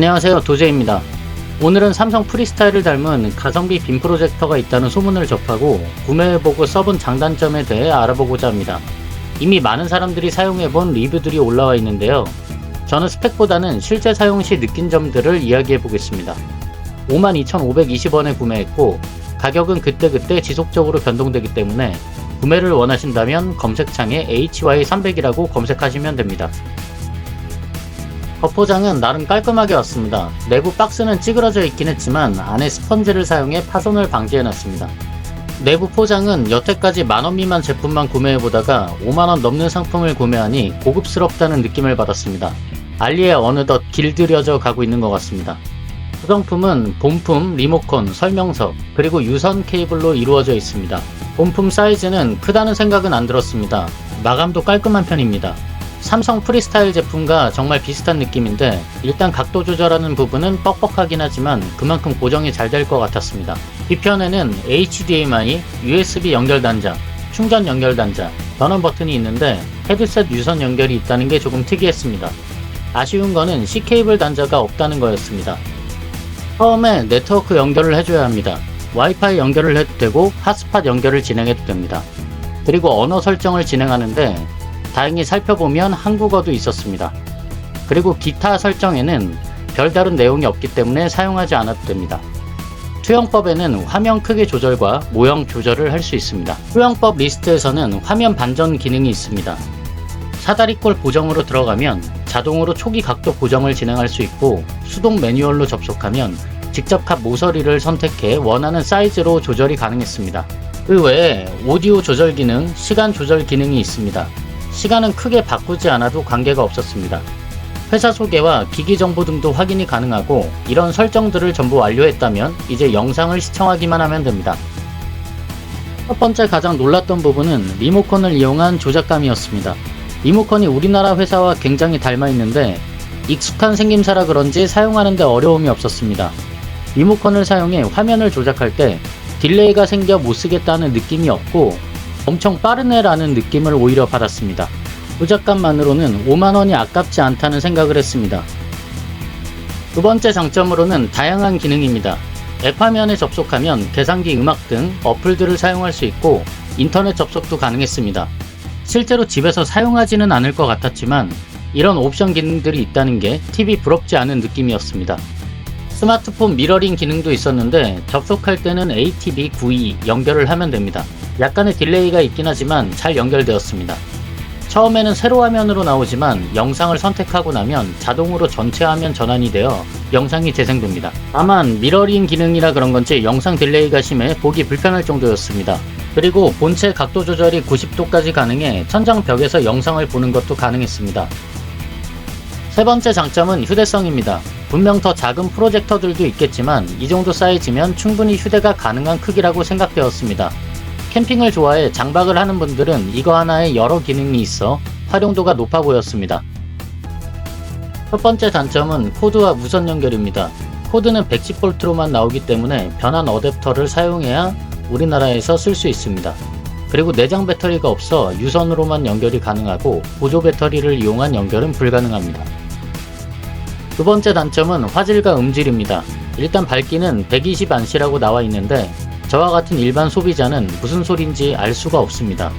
안녕하세요 도제입니다. 오늘은 삼성 프리스타일을 닮은 가성비 빔 프로젝터가 있다는 소문을 접하고 구매해보고 써본 장단점에 대해 알아보고자 합니다. 이미 많은 사람들이 사용해본 리뷰들이 올라와 있는데요. 저는 스펙보다는 실제 사용 시 느낀 점들을 이야기해보겠습니다. 52,520원에 구매했고 가격은 그때그때 지속적으로 변동되기 때문에 구매를 원하신다면 검색창에 HY300이라고 검색하시면 됩니다. 겉포장은 나름 깔끔하게 왔습니다. 내부 박스는 찌그러져 있긴 했지만 안에 스펀지를 사용해 파손을 방지해놨습니다. 내부 포장은 여태까지 만원 미만 제품만 구매해보다가 5만원 넘는 상품을 구매하니 고급스럽다는 느낌을 받았습니다. 알리에 어느덧 길들여져 가고 있는 것 같습니다. 구성품은 본품, 리모컨, 설명서, 그리고 유선 케이블로 이루어져 있습니다. 본품 사이즈는 크다는 생각은 안 들었습니다. 마감도 깔끔한 편입니다. 삼성 프리스타일 제품과 정말 비슷한 느낌인데 일단 각도 조절하는 부분은 뻑뻑하긴 하지만 그만큼 고정이 잘 될 것 같았습니다. 뒤편에는 HDMI, USB 연결 단자, 충전 연결 단자, 전원 버튼이 있는데 헤드셋 유선 연결이 있다는 게 조금 특이했습니다. 아쉬운 거는 C 케이블 단자가 없다는 거였습니다. 처음에 네트워크 연결을 해줘야 합니다. 와이파이 연결을 해도 되고 핫스팟 연결을 진행해도 됩니다. 그리고 언어 설정을 진행하는데 다행히 살펴보면 한국어도 있었습니다. 그리고 기타 설정에는 별다른 내용이 없기 때문에 사용하지 않아도 됩니다. 투영법에는 화면 크기 조절과 모형 조절을 할 수 있습니다. 투영법 리스트에서는 화면 반전 기능이 있습니다. 사다리꼴 보정으로 들어가면 자동으로 초기 각도 보정을 진행할 수 있고 수동 매뉴얼로 접속하면 직접 값 모서리를 선택해 원하는 사이즈로 조절이 가능했습니다. 그 외에 오디오 조절 기능, 시간 조절 기능이 있습니다. 시간은 크게 바꾸지 않아도 관계가 없었습니다. 회사 소개와 기기 정보 등도 확인이 가능하고 이런 설정들을 전부 완료했다면 이제 영상을 시청하기만 하면 됩니다. 첫 번째 가장 놀랐던 부분은 리모컨을 이용한 조작감이었습니다. 리모컨이 우리나라 회사와 굉장히 닮아 있는데 익숙한 생김새라 그런지 사용하는데 어려움이 없었습니다. 리모컨을 사용해 화면을 조작할 때 딜레이가 생겨 못 쓰겠다는 느낌이 없고 엄청 빠르네라는 느낌을 오히려 받았습니다. 조작감만으로는 5만원이 아깝지 않다는 생각을 했습니다. 두 번째 장점으로는 다양한 기능입니다. 앱 화면에 접속하면 계산기 음악 등 어플들을 사용할 수 있고 인터넷 접속도 가능했습니다. 실제로 집에서 사용하지는 않을 것 같았지만 이런 옵션 기능들이 있다는 게 TV 부럽지 않은 느낌이었습니다. 스마트폰 미러링 기능도 있었는데 접속할 때는 ATB92 연결을 하면 됩니다. 약간의 딜레이가 있긴 하지만 잘 연결되었습니다. 처음에는 세로 화면으로 나오지만 영상을 선택하고 나면 자동으로 전체 화면 전환이 되어 영상이 재생됩니다. 다만 미러링 기능이라 그런 건지 영상 딜레이가 심해 보기 불편할 정도였습니다. 그리고 본체 각도 조절이 90도까지 가능해 천장 벽에서 영상을 보는 것도 가능했습니다. 세 번째 장점은 휴대성입니다. 분명 더 작은 프로젝터들도 있겠지만 이 정도 사이즈면 충분히 휴대가 가능한 크기라고 생각되었습니다. 캠핑을 좋아해 장박을 하는 분들은 이거 하나에 여러 기능이 있어 활용도가 높아 보였습니다. 첫 번째 단점은 코드와 무선 연결입니다. 코드는 110V로만 나오기 때문에 변환 어댑터를 사용해야 우리나라에서 쓸 수 있습니다. 그리고 내장 배터리가 없어 유선으로만 연결이 가능하고 보조 배터리를 이용한 연결은 불가능합니다. 두 번째 단점은 화질과 음질입니다. 일단 밝기는 120안시라고 나와 있는데 저와 같은 일반 소비자는 무슨 소린지 알 수가 없습니다.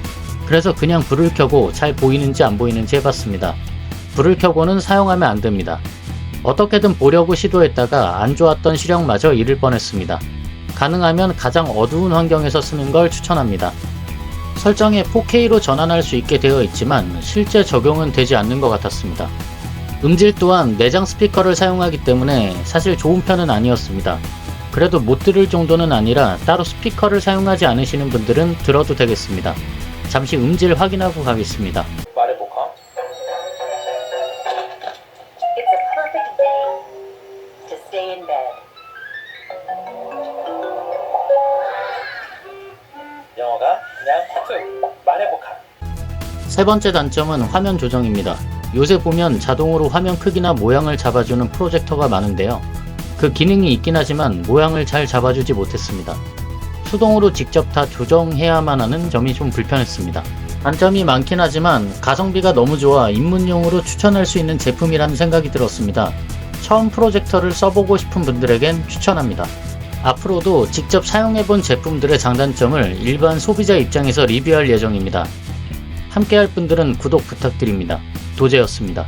그래서 그냥 불을 켜고 잘 보이는지 안 보이는지 해봤습니다. 불을 켜고는 사용하면 안 됩니다. 어떻게든 보려고 시도했다가 안 좋았던 시력마저 잃을 뻔했습니다. 가능하면 가장 어두운 환경에서 쓰는 걸 추천합니다. 설정에 4K로 전환할 수 있게 되어 있지만 실제 적용은 되지 않는 것 같았습니다. 음질 또한 내장 스피커를 사용하기 때문에 사실 좋은 편은 아니었습니다. 그래도 못 들을 정도는 아니라 따로 스피커를 사용하지 않으시는 분들은 들어도 되겠습니다. 잠시 음질 확인하고 가겠습니다. 말해볼까? It's a perfect day to stay in bed. 영어가 그냥 하트 말해볼까? 세 번째 단점은 화면 조정입니다. 요새 보면 자동으로 화면 크기나 모양을 잡아주는 프로젝터가 많은데요. 그 기능이 있긴 하지만 모양을 잘 잡아주지 못했습니다. 수동으로 직접 다 조정해야만 하는 점이 좀 불편했습니다. 단점이 많긴 하지만 가성비가 너무 좋아 입문용으로 추천할 수 있는 제품이라는 생각이 들었습니다. 처음 프로젝터를 써보고 싶은 분들에겐 추천합니다. 앞으로도 직접 사용해본 제품들의 장단점을 일반 소비자 입장에서 리뷰할 예정입니다. 함께할 분들은 구독 부탁드립니다. 도제였습니다.